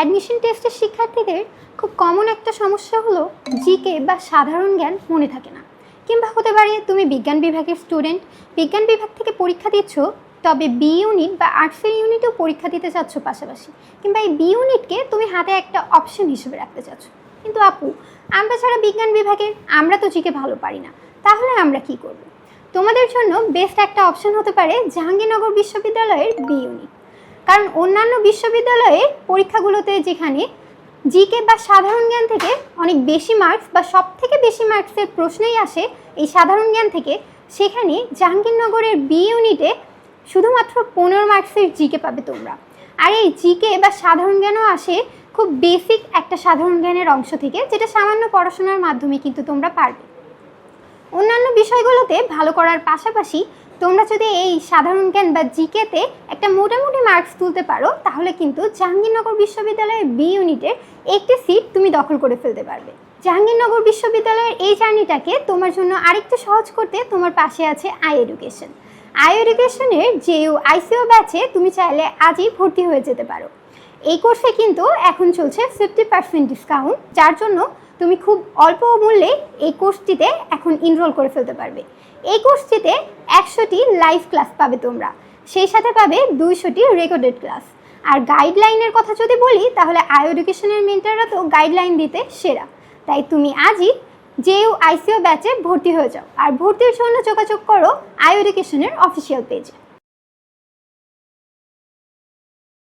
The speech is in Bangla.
অ্যাডমিশন টেস্টের শিক্ষার্থীদের খুব কমন একটা সমস্যা হলো জিকে বা সাধারণ জ্ঞান মনে থাকে না। কিংবা হতে পারে তুমি বিজ্ঞান বিভাগের স্টুডেন্ট বিজ্ঞান বিভাগ থেকে পরীক্ষা দিচ্ছ, তবে বি ইউনিট বা আর্টসের ইউনিটেও পরীক্ষা দিতে চাচ্ছ পাশাপাশি। কিংবা এই বি ইউনিটকে তুমি হাতে একটা অপশন হিসেবে রাখতে চাচ্ছ। কিন্তু আপু, আমরা ছাড়া বিজ্ঞান বিভাগের আমরা তো জিকে ভালো পারি না। তাহলে আমরা কি করব? তোমাদের জন্য বেস্ট একটা অপশন হতে পারে জাহাঙ্গীরনগর বিশ্ববিদ্যালয়ের বি ইউনিট কারণ অন্যান্য বিশ্ববিদ্যালয়ে পরীক্ষাগুলোতে যেখানে জিকে বা সাধারণ জ্ঞান থেকে অনেক বেশি মার্কস বা সব থেকে বেশি মার্কসের প্রশ্নেই আসে এই সাধারণ জ্ঞান থেকে, সেখানে জাহাঙ্গীরনগরের বি ইউনিটে শুধুমাত্র পনেরো মার্কসের জিকে পাবে তোমরা। আর এই জিকে বা সাধারণ জ্ঞানও আসে খুব বেসিক একটা সাধারণ জ্ঞানের অংশ থেকে, যেটা সামান্য পড়াশোনার মাধ্যমে কিন্তু তোমরা পারবে। অন্যান্য বিষয়গুলোতে ভালো করার পাশাপাশি তোমরা যদি এই সাধারণ জ্ঞান বা জিকেতে একটা মোটামুটি মার্কস তুলতে পারো, তাহলে কিন্তু জাহাঙ্গীরনগর বিশ্ববিদ্যালয়ের বি ইউনিটের একটি সিট তুমি দখল করে ফেলতে পারবে। জাহাঙ্গীরনগর বিশ্ববিদ্যালয়ের এই জার্নিটাকে তোমার জন্য আরেকটু সহজ করতে তোমার পাশে আছে আই এডুকেশন আই এডুকেশনের যেও আইসিও ব্যাচে তুমি চাইলে আজই ভর্তি হয়ে যেতে পারো। এই কোর্সে কিন্তু এখন চলছে ফিফটি পার্সেন্ট ডিসকাউন্ট যার জন্য তুমি খুব অল্প মূল্যে এই কোর্সটিতে এখন ইনরোল করে ফেলতে পারবে। এই কোর্সটিতে একশোটি লাইভ ক্লাস পাবে তোমরা। সেই সাথে পাবে দুইশোটি রেকর্ডেড ক্লাস আর গাইডলাইনের কথা যদি বলি, তাহলে আই এডুকেশনের মেন্টাররা তো গাইডলাইন দিতে সেরা। তাই তুমি আজই জেইউ আইসিও ব্যাচে ভর্তি হয়ে যাও। আর ভর্তির জন্য যোগাযোগ করো আই এডুকেশনের অফিসিয়াল পেজে